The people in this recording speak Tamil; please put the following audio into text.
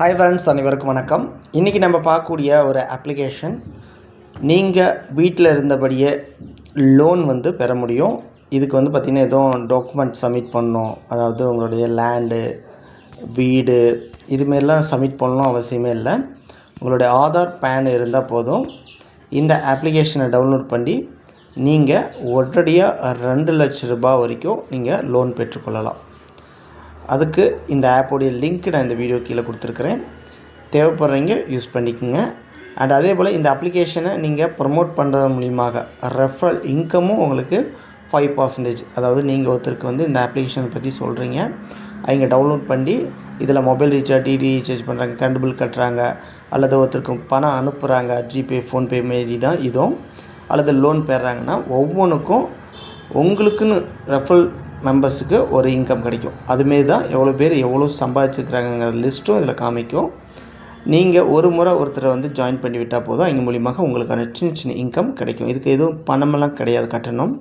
ஹாய் ஃப்ரெண்ட்ஸ் அனைவருக்கும் வணக்கம். இன்றைக்கி நம்ம பார்க்கக்கூடிய ஒரு அப்ளிகேஷன் நீங்கள் வீட்டில் இருந்தபடியே லோன் வந்து பெற முடியும். இதுக்கு வந்து பார்த்திங்கன்னா எதுவும் டாக்குமெண்ட் சப்மிட் பண்ணணும். அதாவது உங்களுடைய லேண்டு வீடு இதுமாரிலாம் சப்மிட் பண்ணணும் அவசியமே இல்லை. உங்களுடைய ஆதார் பேன் இருந்தால் போதும். இந்த அப்ளிகேஷனை டவுன்லோட் பண்ணி நீங்கள் உடனடியாக ரெண்டு லட்ச ரூபாய் வரைக்கும் நீங்கள் லோன் பெற்றுக்கொள்ளலாம். அதுக்கு இந்த ஆப்போடைய லிங்க் நான் இந்த வீடியோ கீழே கொடுத்துருக்குறேன். தேவைப்படுறவங்க யூஸ் பண்ணிக்கோங்க. அண்ட் அதே போல் இந்த அப்ளிகேஷனை நீங்கள் ப்ரொமோட் பண்ணுறது மூலியமாக ரெஃபரல் இன்கமும் உங்களுக்கு ஃபைவ் பர்சன்டேஜ் அதாவது நீங்கள் ஒருத்தருக்கு வந்து இந்த அப்ளிகேஷனை பற்றி சொல்கிறீங்க அவங்க டவுன்லோட் பண்ணி இதில் மொபைல் ரீசார்ஜ் டிடி ரீசார்ஜ் பண்ணுறாங்க கரண்ட் பில் கட்டுறாங்க அல்லது ஒருத்தருக்கு பணம் அனுப்புகிறாங்க ஜிபே ஃபோன்பே மாரி தான் இதுவும். அல்லது லோன் பெறாங்கன்னா ஒவ்வொன்றுக்கும் உங்களுக்குன்னு ரெஃபல் மெம்பர்ஸுக்கு ஒரு இன்கம் கிடைக்கும். அதுமாரி தான் எவ்வளோ பேர் எவ்வளோ சம்பாதிச்சுக்கிறாங்கங்கிற லிஸ்ட்டும் இதில் காமிக்கும். நீங்கள் ஒரு முறை ஒருத்தரை வந்து ஜாயின் பண்ணி விட்டால் போதும் அவங்க மூலியமாக உங்களுக்கான சின்ன சின்ன இன்கம் கிடைக்கும். இதுக்கு எதுவும் பணமெல்லாம் கிடையாது கட்டணம்.